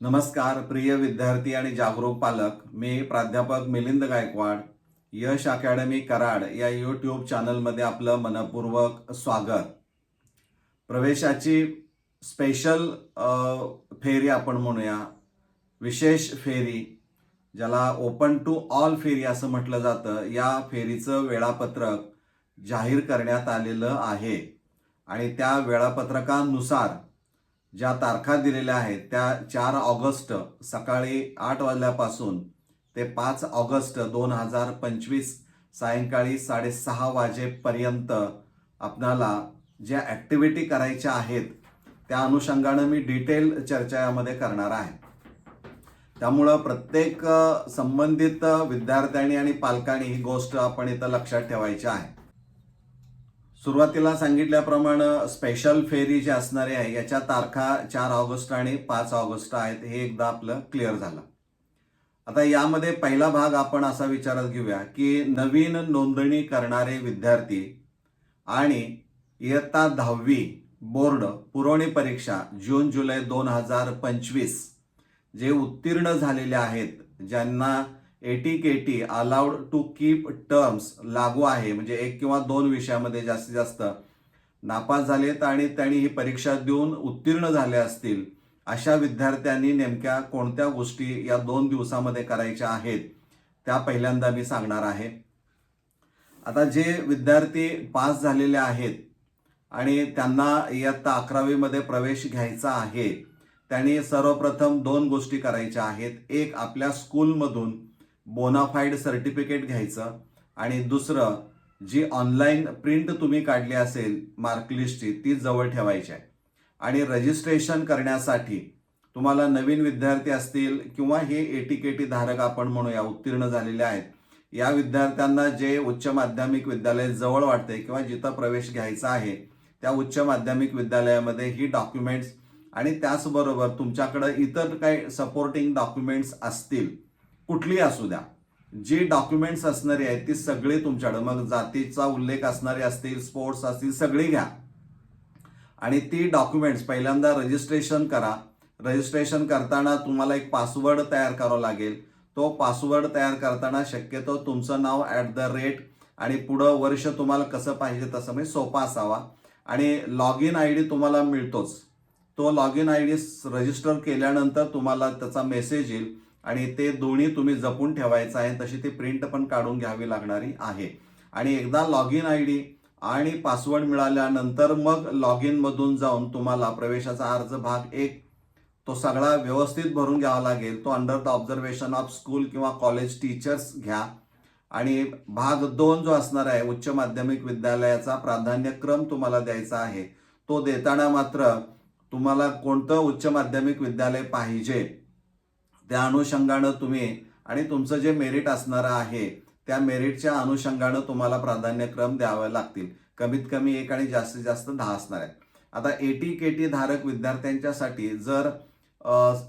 नमस्कार प्रिय विद्यार्थी आणि जागरूक पालक. मी प्राध्यापक मिलिंद गायकवाड. यश अकॅडमी कराड या यूट्यूब चॅनलमध्ये आपलं मनपूर्वक स्वागत. प्रवेशाची स्पेशल फेरी आपण म्हणूया. विशेष फेरी ज्याला ओपन टू ऑल फेरी असं म्हटलं जातं. या फेरीचं वेळापत्रक जाहीर करण्यात आलेलं आहे. आणि त्या वेळापत्रकानुसार ज्या तारखा दिलेल्या आहेत त्या चार ऑगस्ट सकाळी आठ वाजल्यापासून ते पाच ऑगस्ट दोन हजार पंचवीस सायंकाळी साडेसहा वाजेपर्यंत आपणाला ज्या ॲक्टिव्हिटी करायच्या आहेत त्या अनुषंगानं मी डिटेल चर्चा यामध्ये करणार आहे. त्यामुळं प्रत्येक संबंधित विद्यार्थ्यांनी आणि पालकांनी ही गोष्ट आपण इथं लक्षात ठेवायची आहे. सुरुवातीला सांगितल्याप्रमाणे स्पेशल फेरी जी असणारी आहे याच्या तारखा चार ऑगस्ट आणि पाच ऑगस्ट आहेत हे एकदा आपलं क्लिअर झालं. आता यामध्ये पहिला भाग आपण असा विचारात घेऊया की नवीन नोंदणी करणारे विद्यार्थी आणि इयत्ता दहावी बोर्ड पुरवणी परीक्षा जून जुलै दोन हजार पंचवीस जे उत्तीर्ण झालेले आहेत ज्यांना A T K T allowed to keep terms लागू आहे. म्हणजे एक किंवा दोन विषयामध्ये जास्तीत जास्त नापास झालेत आणि त्यांनी ही परीक्षा देऊन उत्तीर्ण झाले असतील. अशा विद्यार्थ्यांनी नेमक्या कोणत्या गोष्टी या दोन दिवसामध्ये करायच्या आहेत त्या पहिल्यांदा मी सांगणार आहे. आता जे विद्यार्थी पास झालेले आहेत आणि त्यांना इयत्ता अकरावीमध्ये प्रवेश घ्यायचा आहे त्यांनी सर्वप्रथम दोन गोष्टी करायच्या आहेत. एक आपल्या स्कूलमधून बोनाफाईड सर्टिफिकेट घ्यायचं. आणि दुसरं जी ऑनलाईन प्रिंट तुम्ही काढली असेल मार्कलिस्टची ती जवळ ठेवायची आहे. आणि रजिस्ट्रेशन करण्यासाठी तुम्हाला नवीन विद्यार्थी असतील किंवा हे एटीकेटी धारक आपण म्हणूया उत्तीर्ण झालेले आहेत या विद्यार्थ्यांना जे उच्च माध्यमिक विद्यालय जवळ वाटते किंवा जिथं प्रवेश घ्यायचा आहे त्या उच्च माध्यमिक विद्यालयामध्ये ही डॉक्युमेंट्स आणि त्याचबरोबर तुमच्याकडं इतर काही सपोर्टिंग डॉक्युमेंट्स असतील कुठली असू द्या. जी डॉक्युमेंट्स असणारी आहेत ती सगळी तुमच्याकडं. मग जातीचा उल्लेख असणारे असतील स्पोर्ट्स असतील सगळी घ्या. आणि ती डॉक्युमेंट्स पहिल्यांदा रजिस्ट्रेशन करा. रजिस्ट्रेशन करताना तुम्हाला एक पासवर्ड तयार करावा लागेल. तो पासवर्ड तयार करताना शक्यतो तुमचं नाव ॲट द रेट आणि पुढं वर्ष तुम्हाला कसं पाहिजे तसं म्हणजे सोपा असावा. आणि लॉग इन आय डी तुम्हाला मिळतोच. तो log in I D register केल्यानंतर तुम्हाला त्याचा मेसेज येईल. आणि ते दोन्ही तुम्ही जपून ठेवायचं आहे. तशी ती प्रिंट पण काढून घ्यावी लागणारी आहे. आणि एकदा लॉग इन आय डी आणि पासवर्ड मिळाल्यानंतर मग लॉग इनमधून जाऊन तुम्हाला प्रवेशाचा अर्ज भाग एक तो सगळा व्यवस्थित भरून घ्यावा लागेल. तो under the observation of school किंवा कॉलेज टीचर्स घ्या. आणि भाग दोन जो असणार आहे उच्च माध्यमिक विद्यालयाचा प्राधान्यक्रम तुम्हाला द्यायचा आहे. तो देताना मात्र तुम्हाला कोणतं उच्च माध्यमिक विद्यालय पाहिजे त्या अनुषंगानं तुम्ही आणि तुमचं जे मेरिट असणारं आहे त्या मेरिटच्या अनुषंगानं तुम्हाला प्राधान्यक्रम द्यावे लागतील. कमीत कमी एक आणि जास्तीत जास्त दहा असणार आहेत. आता एटी के टी धारक विद्यार्थ्यांच्यासाठी जर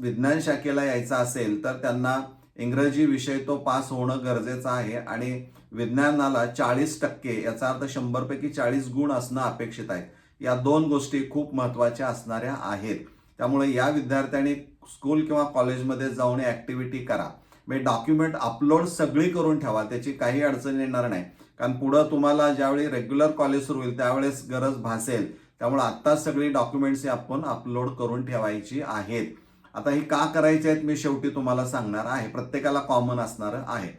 विज्ञान शाखेला यायचं असेल तर त्यांना इंग्रजी विषय तो पास होणं गरजेचं आहे आणि विज्ञानाला चाळीस टक्के याचा अर्थ शंभरपैकी चाळीस गुण असणं अपेक्षित आहे. या दोन गोष्टी खूप महत्त्वाच्या असणाऱ्या आहेत. त्यामुळे या विद्यार्थ्यांनी स्कूल किंवा कॉलेजमध्ये जाऊन ॲक्टिव्हिटी करा. म्हणजे डॉक्युमेंट अपलोड सगळी करून ठेवा त्याची काही अडचण येणार नाही. कारण पुढं तुम्हाला ज्यावेळी रेग्युलर कॉलेज सुरू होईल त्यावेळेस गरज भासेल. त्यामुळे आत्ता सगळी डॉक्युमेंट्स आपण अपलोड करून ठेवायची आहेत. आता ही का करायची आहेत मी शेवटी तुम्हाला सांगणार आहे. प्रत्येकाला कॉमन असणार आहे.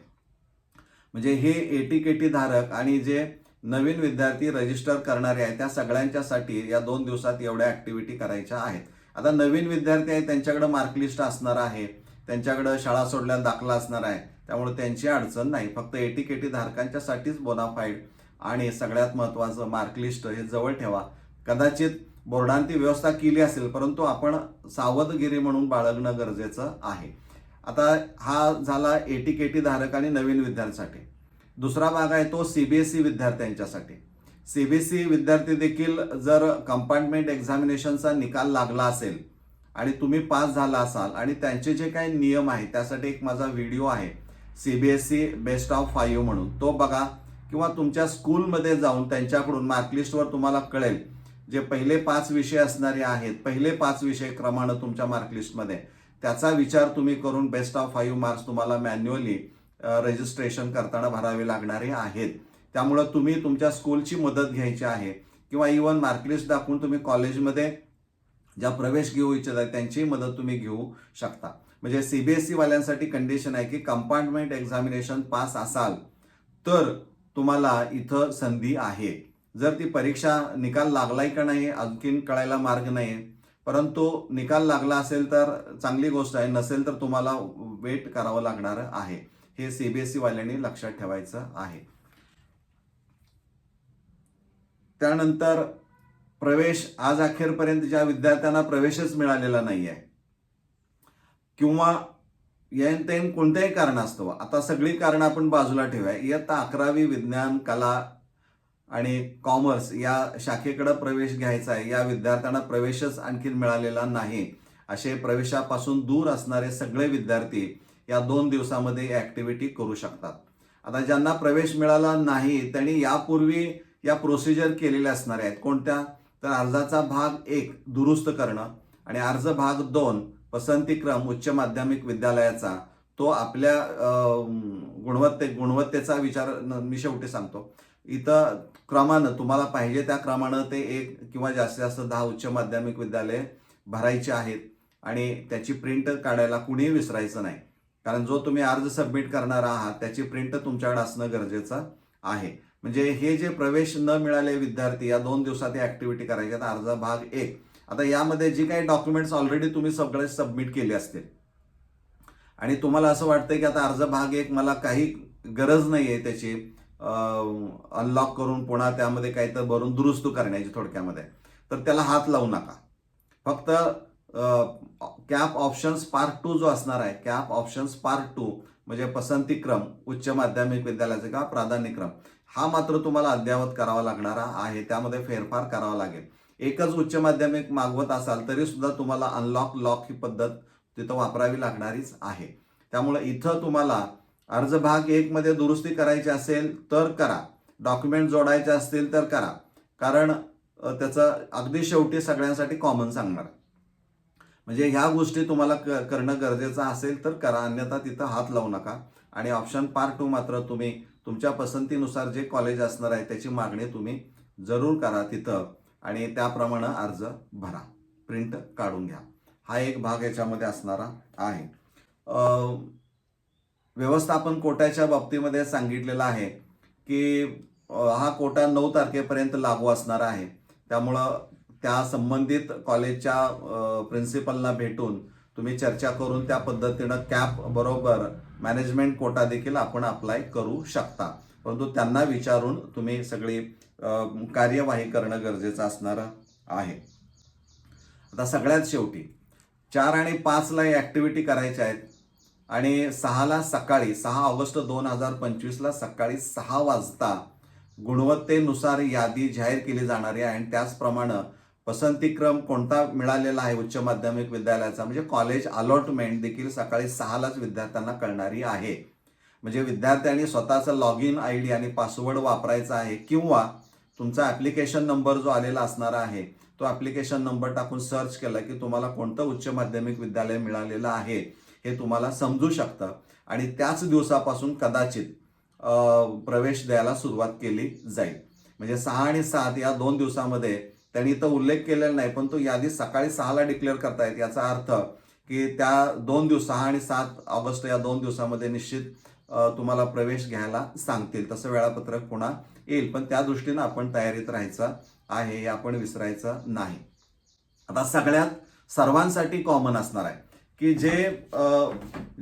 म्हणजे हे एटीकेटी धारक आणि जे नवीन विद्यार्थी रजिस्टर करणारे आहेत त्या सगळ्यांच्यासाठी या दोन दिवसात एवढ्या ॲक्टिव्हिटी करायच्या आहेत. आता नवीन विद्यार्थी आहे त्यांच्याकडे मार्कलिस्ट असणार आहे त्यांच्याकडे शाळा सोडल्यास दाखला असणार आहे त्यामुळे त्यांची अडचण नाही. फक्त एटीकेटी धारकांच्यासाठीच बोनाफाईड आणि सगळ्यात महत्त्वाचं मार्कलिस्ट हे जवळ ठेवा. कदाचित बोर्डाने ती व्यवस्था केली असेल परंतु आपण सावधगिरी म्हणून बाळगणं गरजेचं आहे. आता हा झाला एटीकेटी धारक आणि नवीन विद्यार्थ्यांसाठी. दुसरा भाग आहे तो सीबीएसई विद्यार्थ्यांच्यासाठी. सीबीएसई विद्यार्थी देखील जर कंपार्टमेंट एक्झामिनेशनचा निकाल लागला असेल आणि तुम्ही पास झाला असाल आणि त्यांचे जे काही नियम आहेत त्यासाठी एक माझा व्हिडिओ आहे सीबीएसई बेस्ट ऑफ फाईव्ह म्हणून. तो बघा किंवा तुमच्या स्कूलमध्ये जाऊन त्यांच्याकडून मार्कलिस्टवर तुम्हाला कळेल जे पहिले पाच विषय असणारे आहेत पहिले पाच विषय क्रमानं तुमच्या मार्कलिस्टमध्ये त्याचा विचार तुम्ही करून बेस्ट ऑफ फाईव्ह मार्क्स तुम्हाला मॅन्युअली रजिस्ट्रेशन करताना भरावे लागणारे आहेत. त्यामुळं तुम्ही तुमच्या स्कूलची मदत घ्यायची आहे. किंवा इवन मार्कलिस्ट दाखवून तुम्ही कॉलेजमध्ये ज्या प्रवेश घेऊ इच्छित आहेत त्यांचीही मदत तुम्ही घेऊ शकता. म्हणजे सीबीएसई वाल्यांसाठी कंडिशन आहे की कंपार्टमेंट एक्झामिनेशन पास असाल तर तुम्हाला इथं संधी आहे. जर ती परीक्षा निकाल लागलाय का नाही आणखीन कळायला मार्ग नाही परंतु निकाल लागला असेल तर चांगली गोष्ट आहे नसेल तर तुम्हाला वेट करावं लागणार आहे. हे सीबीएसई वाल्यांनी लक्षात ठेवायचं आहे. त्यानंतर प्रवेश आज अखेरपर्यंत ज्या विद्यार्थ्यांना प्रवेशच मिळालेला नाही आहे किंवा येन तेन कोणत्याही कारणास्तव आता सगळी कारणं आपण बाजूला ठेवूया. इयत्ता अकरावी विज्ञान कला आणि कॉमर्स या शाखेकडे प्रवेश घ्यायचा आहे. या विद्यार्थ्यांना प्रवेशच आणखीन मिळालेला नाही. असे प्रवेशापासून दूर असणारे सगळे विद्यार्थी या दोन दिवसामध्ये ॲक्टिव्हिटी करू शकतात. आता ज्यांना प्रवेश मिळाला नाही त्यांनी यापूर्वी या प्रोसिजर केलेल्या असणार आहेत. कोणत्या? तर अर्जाचा भाग एक दुरुस्त करणं. आणि अर्ज भाग दोन पसंतीक्रम उच्च माध्यमिक विद्यालयाचा. तो आपल्या गुणवत्ते गुणवत्तेचा विचार मी शेवटी सांगतो. इथं क्रमानं तुम्हाला पाहिजे त्या क्रमानं ते एक किंवा जास्तीत जास्त दहा उच्च माध्यमिक विद्यालय भरायचे आहेत. आणि त्याची प्रिंट काढायला कुणीही विसरायचं नाही. कारण जो तुम्ही अर्ज सबमिट करणार आहात त्याची प्रिंट तुमच्याकडे असणं गरजेचं आहे. म्हणजे हे जे प्रवेश न मिळाले विद्यार्थी या दोन दिवसात या ऍक्टिव्हिटी करायची. अर्ज भाग एक. आता यामध्ये जी काही डॉक्युमेंट्स ऑलरेडी तुम्ही सगळे सबमिट केले असतील. आणि तुम्हाला असं वाटतंय की आता अर्ज भाग एक मला काही गरज नाही आहे त्याची अनलॉक करून पुन्हा त्यामध्ये काही तर भरून दुरुस्त करण्याची थोडक्यामध्ये. तर त्याला हात लावू नका. फक्त कॅप ऑप्शन्स पार्ट टू जो असणार आहे कॅप ऑप्शन्स पार्ट टू म्हणजे पसंतीक्रम उच्च माध्यमिक विद्यालयाचा किंवा प्राधान्यक्रम हा मात्र तुम्हाला अद्ययावत करावा लागणारा आहे. त्यामध्ये फेरफार करावा लागेल. एकच उच्च माध्यमिक मागवत असाल तरी सुद्धा तुम्हाला अनलॉक लॉक ही पद्धत तिथं वापरावी लागणारीच आहे. त्यामुळे इथं तुम्हाला अर्ज भाग एकमध्ये दुरुस्ती करायची असेल तर करा. डॉक्युमेंट जोडायचे असतील तर करा. कारण त्याचं अगदी शेवटी सगळ्यांसाठी कॉमन सांगणार. म्हणजे ह्या गोष्टी तुम्हाला क- करणं गरजेचं असेल तर करा. अन्यथा तिथं हात लावू नका. आणि ऑप्शन पार्ट टू मात्र तुम्ही तुमच्या पसंतीनुसार जे कॉलेज असणार आहे त्याची मागणी तुम्ही जरूर करा तिथं आणि त्याप्रमाणे अर्ज भरा. प्रिंट काढून घ्या. हा एक भाग याच्यामध्ये असणारा आहे. व्यवस्थापन कोट्याच्या बाबतीमध्ये सांगितलेलं आहे की हा कोटा नऊ तारखेपर्यंत लागू असणार आहे. त्यामुळं त्या संबंधित कॉलेजच्या प्रिन्सिपलला भेटून तुम्ही चर्चा करून त्या पद्धतीनं कॅप बरोबर मॅनेजमेंट कोटा देखील आपण अप्लाय करू शकता. परंतु त्यांना विचारून तुम्ही सगळी कार्यवाही करणं गरजेचं असणार आहे. आता सगळ्यात शेवटी चार आणि पाचला ॲक्टिव्हिटी करायच्या आहेत आणि सहाला सकाळी सहा ऑगस्ट दोन हजार पंचवीसला सकाळी सहा वाजता गुणवत्तेनुसार यादी जाहीर केली जाणार आहे आणि त्याचप्रमाणे पसंतीक्रम कोणता मिळालेला आहे उच्च माध्यमिक विद्यालयाचा? म्हणजे कॉलेज अलॉटमेंट देखील सकाळी सहालाच विद्यार्थ्यांना कळणारी आहे. म्हणजे विद्यार्थ्यांनी स्वतःचा लॉग इन आय डी आणि पासवर्ड वापरायचा आहे किंवा तुमचा ॲप्लिकेशन नंबर जो आलेला असणार आहे तो ॲप्लिकेशन नंबर टाकून सर्च केला की तुम्हाला कोणतं उच्च माध्यमिक विद्यालय मिळालेलं आहे हे तुम्हाला समजू शकतं. आणि त्याच दिवसापासून कदाचित प्रवेश द्यायला सुरुवात केली जाईल. म्हणजे सहा आणि सात या दोन दिवसामध्ये त्यांनी इथं उल्लेख केलेला नाही पण तो यादी सकाळी सहाला डिक्लेअर करतायत याचा अर्थ की त्या दोन दिवस सहा आणि सात ऑगस्ट या दोन दिवसामध्ये निश्चित तुम्हाला प्रवेश घ्यायला सांगतील. तसं वेळापत्रक पुन्हा येईल पण त्या दृष्टीनं आपण तयारीत राहायचं आहे हे आपण विसरायचं नाही. आता सगळ्यात सर्वांसाठी कॉमन असणार आहे की जे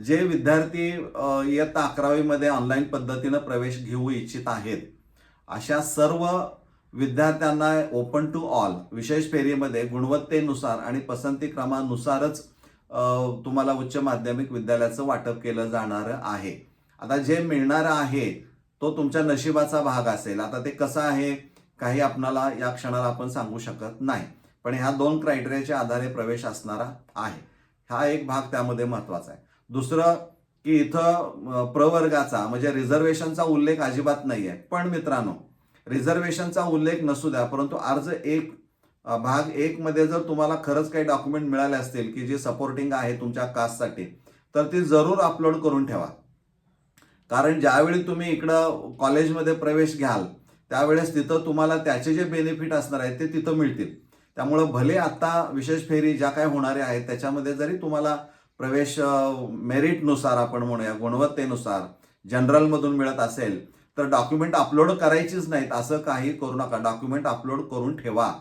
जे विद्यार्थी इयत्ता अकरावीमध्ये ऑनलाईन पद्धतीनं प्रवेश घेऊ इच्छित आहेत अशा सर्व विद्यार्थ्यांना ओपन टू ऑल विशेष फेरीमध्ये गुणवत्तेनुसार आणि पसंती क्रमानुसारच तुम्हाला उच्च माध्यमिक विद्यालयाचं वाटप केलं जाणार आहे. आता जे मिळणार आहे तो तुमच्या नशिबाचा भाग असेल. आता ते कसं आहे काही आपणाला या क्षणाला आपण सांगू शकत नाही. पण ह्या दोन क्रायटेरियाच्या आधारे प्रवेश असणारा आहे. हा एक भाग त्यामध्ये महत्त्वाचा आहे. दुसरं की इथं प्रवर्गाचा म्हणजे रिझर्वेशनचा उल्लेख अजिबात नाही आहे पण मित्रांनो रिझर्वेशनचा उल्लेख नसू द्या परंतु अर्ज एक भाग एक मध्ये जर तुम्हाला खरंच काही डॉक्युमेंट मिळाले असतील की जे सपोर्टिंग आहे तुमच्या कास्टसाठी तर ती जरूर अपलोड करून ठेवा. कारण ज्यावेळी तुम्ही इकडं कॉलेजमध्ये प्रवेश घ्याल त्यावेळेस तिथं तुम्हाला त्याचे जे बेनिफिट असणार आहेत ते तिथं मिळतील. त्यामुळं भले आत्ता विशेष फेरी ज्या काय होणाऱ्या आहेत त्याच्यामध्ये जरी तुम्हाला प्रवेश मेरिटनुसार आपण म्हणूया गुणवत्तेनुसार जनरलमधून मिळत असेल तर डॉक्युमेंट अपलोड करायचीच नाहीत. असं काही करू नका. डॉक्युमेंट अपलोड करून ठेवा.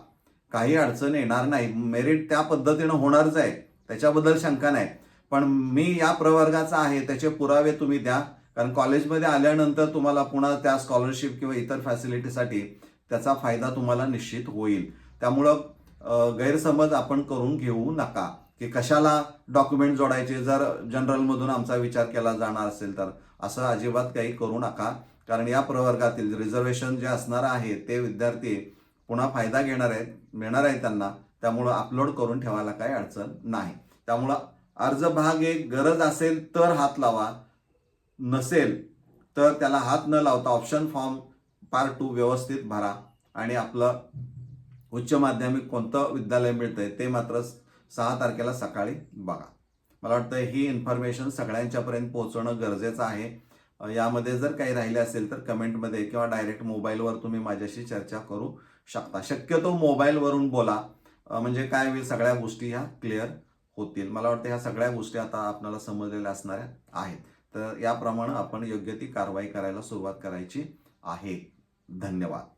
काही अडचण येणार नाही. मेरिट त्या पद्धतीनं होणारच आहे. त्याच्याबद्दल शंका नाही. पण मी या प्रवर्गाचा आहे. त्याचे पुरावे तुम्ही द्या. कारण कॉलेजमध्ये आल्यानंतर तुम्हाला पुन्हा त्या स्कॉलरशिप किंवा इतर फॅसिलिटीसाठी त्याचा फायदा तुम्हाला निश्चित होईल. त्यामुळं गैरसमज आपण करून घेऊ नका. की कशाला डॉक्युमेंट जोडायचे? जर जनरलमधून आमचा विचार केला जाणार असेल तर. असं अजिबात काही करू नका. कारण या प्रवर्गातील रिझर्वेशन जे असणार आहे ते विद्यार्थी पुन्हा फायदा घेणार आहेत मिळणार आहे त्यांना त्यामुळं अपलोड करून ठेवायला काही अडचण नाही. त्यामुळं अर्ज भाग एक गरज असेल तर हात लावा नसेल तर त्याला हात न लावता ऑप्शन फॉर्म पार्ट टू व्यवस्थित भरा आणि आपलं उच्च माध्यमिक कोणतं विद्यालय मिळतंय ते मात्र सहा तारखेला सकाळी बघा. मला वाटतं ही इन्फॉर्मेशन सगळ्यांच्यापर्यंत पोहोचवणं गरजेचं आहे. यामध्ये जर काही राहिले असेल तर कमेंटमध्ये किंवा डायरेक्ट मोबाईलवर तुम्ही माझ्याशी चर्चा करू शकता. शक्यतो मोबाईलवरून बोला. म्हणजे काय होईल सगळ्या गोष्टी ह्या क्लिअर होतील. मला वाटतं ह्या सगळ्या गोष्टी आता आपल्याला समजलेल्या असणाऱ्या आहेत. तर याप्रमाणे आपण योग्य ती कारवाई करायला सुरुवात करायची आहे. धन्यवाद.